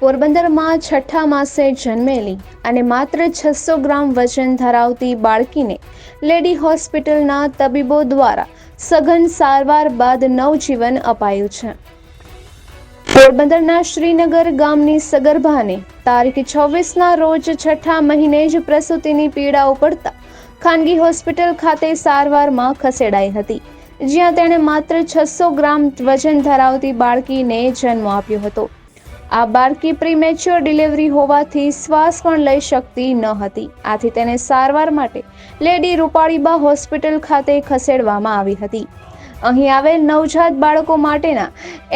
પોરબંદરમાં છઠ્ઠા માસે જન્મેલી અને માત્ર છસો ગ્રામ વજન ધરાવતી બાળકીને લેડી હોસ્પિટલના તબીબો દ્વારા સઘન સારવાર બાદ નવજીવન અપાયું છે. પોરબંદરના શ્રીનગર ગામની સગર્ભાને તારીખ છવ્વીસના રોજ છઠ્ઠા મહિને જ પ્રસૂતિની પીડાઓ પડતા ખાનગી હોસ્પિટલ ખાતે સારવારમાં ખસેડાઈ હતી, જ્યાં તેણે માત્ર છસો ગ્રામ વજન ધરાવતી બાળકીને જન્મ આપ્યો હતો. આ બાળકી પ્રીમેચ્યોર ડિલિવરી હોવાથી શ્વાસ પણ લઈ શકતી ન હતી. આથી તેને સારવાર માટે લેડી રૂપાળીબા હોસ્પિટલ ખાતે ખસેડવામાં આવી હતી. અહીં આવેલ નવજાત બાળકો માટેના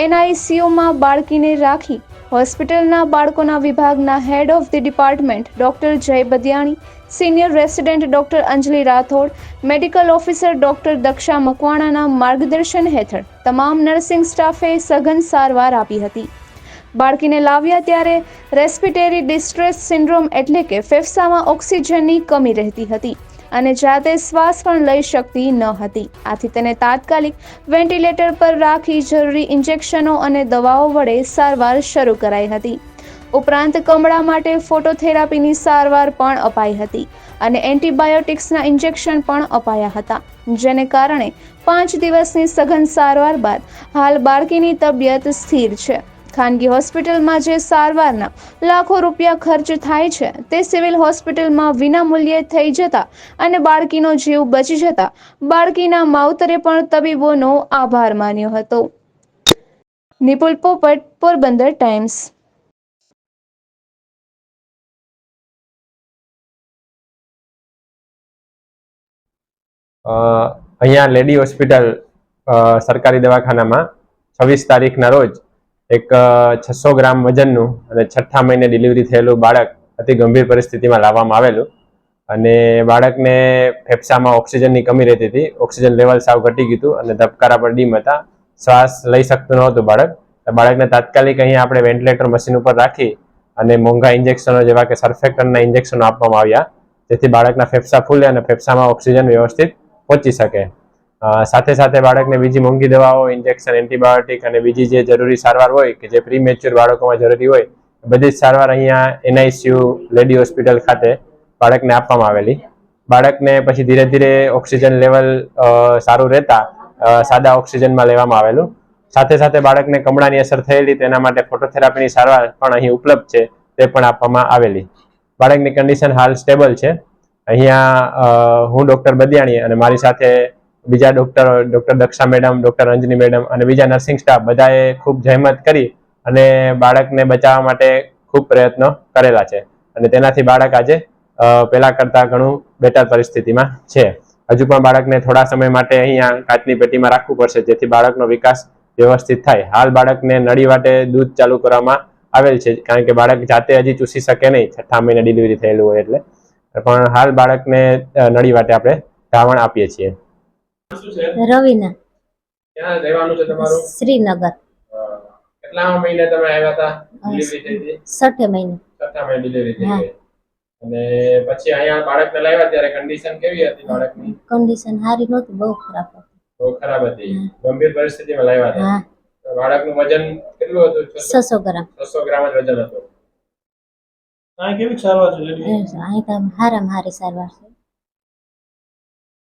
એનઆઈસીયુમાં બાળકીને રાખી હોસ્પિટલના બાળકોના વિભાગના head of the department doctor Jay Badiyani, senior resident doctor Anjali Rathod, medical officer doctor Daksha મકવાણાના માર્ગદર્શન હેઠળ તમામ નર્સિંગ સ્ટાફે સઘન સારવાર આપી હતી. બાળકીને લાવ્યા ત્યારે રેસ્પિટેરી ડિસ્ટ્રેસ સિન્ડ્રોમ એટલે કે ફેફસામાં ઓક્સિજનની કમી રહેતી હતી અને જાતે શ્વાસ પણ લઈ શકતી ન હતી. આથી તેને તાત્કાલિક વેન્ટિલેટર પર રાખી જરૂરી ઇન્જેક્શનો અને દવાઓ વડે સારવાર શરૂ કરાઈ હતી. ઉપરાંત કમળા માટે ફોટોથેરાપીની સારવાર પણ અપાઈ હતી અને એન્ટીબાયોટિક્સના ઇન્જેક્શન પણ અપાયા હતા, જેને કારણે પાંચ દિવસની સઘન સારવાર બાદ હાલ બાળકીની તબિયત સ્થિર છે. ખાનગી હોસ્પિટલમાં જે સારવારના લાખો રૂપિયા ખર્ચ થાય છે, તે સિવિલ હોસ્પિટલમાં વિના મૂલ્યે થઈ જતા અને બાળકીનો જીવ બચી જતા બાળકીના માવતરે પણ તબીબોનો આભાર માન્યો હતો. નિપુલ પોપટ, પોરબંદર ટાઈમ્સ. અહીંયા લેડી હોસ્પિટલ સરકારી દવાખાનામાં છવ્વીસ તારીખના રોજ એક છસો ગ્રામ વજનનું અને છઠ્ઠા મહિને ડિલિવરી થયેલું બાળક અતિ ગંભીર પરિસ્થિતિમાં લાવવામાં આવેલું. અને બાળકને ફેફસામાં ઓક્સિજનની કમી રહેતી હતી. ઓક્સિજન લેવલ સાવ ઘટી ગયું હતું અને ધબકારા પર ડીમ હતા. શ્વાસ લઈ શકતું નહોતું બાળક. બાળકને તાત્કાલિક અહીંયા આપણે વેન્ટિલેટર મશીન ઉપર રાખી અને મોંઘા ઇન્જેક્શનો જેવા કે સરફેક્ટરના ઇન્જેક્શનો આપવામાં આવ્યા. જેથી બાળકના ફેફસા ફૂલે અને ફેફસામાં ઓક્સિજન વ્યવસ્થિત પહોંચી શકે. સાથે સાથે બાળકને બીજી મોંઘી દવાઓ ઇન્જેક્શન એન્ટીબાયોટિક અને બીજી જે જરૂરી સારવાર હોય કે જે પ્રી મેચ્યોર બાળકોમાં જરૂરી હોય, બધી જ સારવાર અહીંયા એનઆઈસીયુ લેડી હોસ્પિટલ ખાતે બાળકને આપવામાં આવેલી. બાળકને પછી ધીરે ધીરે ઓક્સિજન લેવલ સારું રહેતા સાદા ઓક્સિજનમાં લેવામાં આવેલું. સાથે સાથે બાળકને કમળાની અસર થયેલી, તેના માટે ફોટોથેરાપીની સારવાર પણ અહીં ઉપલબ્ધ છે, તે પણ આપવામાં આવેલી. બાળકની કન્ડિશન હાલ સ્ટેબલ છે. અહીંયા હું ડૉક્ટર બદિયાણી અને મારી સાથે બીજા doctor doctor Daksha madam doctor Anjani madam અને બીજા નર્સિંગ સ્ટાફ બધાએ ખૂબ જહેમત કરી અને બાળકને બચાવવા માટે ખૂબ પ્રયત્નો કરેલા છે. અને તેનાથી બાળક આજે પહેલાં કરતાં ઘણું બેટર પરિસ્થિતિમાં છે. હજુ પણ બાળકને થોડા સમય માટે અહીંયા કાચની પેટીમાં રાખવું પડશે, જેથી બાળકનો વિકાસ વ્યવસ્થિત થાય. હાલ બાળકને નળી વાટે દૂધ ચાલુ કરવામાં આવેલ છે, કારણ કે બાળક જાતે હજી ચૂસી શકે નહીં છઠ્ઠા મહિને ડિલિવરી થયેલું હોય એટલે. પણ હાલ બાળકને નળી વાટે આપણે ધાવણ આપીએ છીએ. રવિના. ક્યાં રહેવાનું છે તમારું? શ્રીનગર. કેટલા મહિને તમે આવ્યા હતા ડિલિવરી થઈ હતી છઠ્ઠે મહિને. છઠ્ઠા મહિને ડિલિવરી થઈ. અને પછી અહીંયા બાળકને લાવ્યા ત્યારે કન્ડિશન કેવી હતી બાળકની? કન્ડિશન સારી નહોતી બહુ ખરાબ હતી. બહુ ખરાબ હતી. ગંભીર પરિસ્થિતિમાં લાવ્યા હતા. બાળકનું વજન કેટલું હતું? છસો ગ્રામ. છસો ગ્રામ જ વજન હતું. આ કેવી સારવાર છે લેડી અહીં તો હારામ હારી સારવાર છે.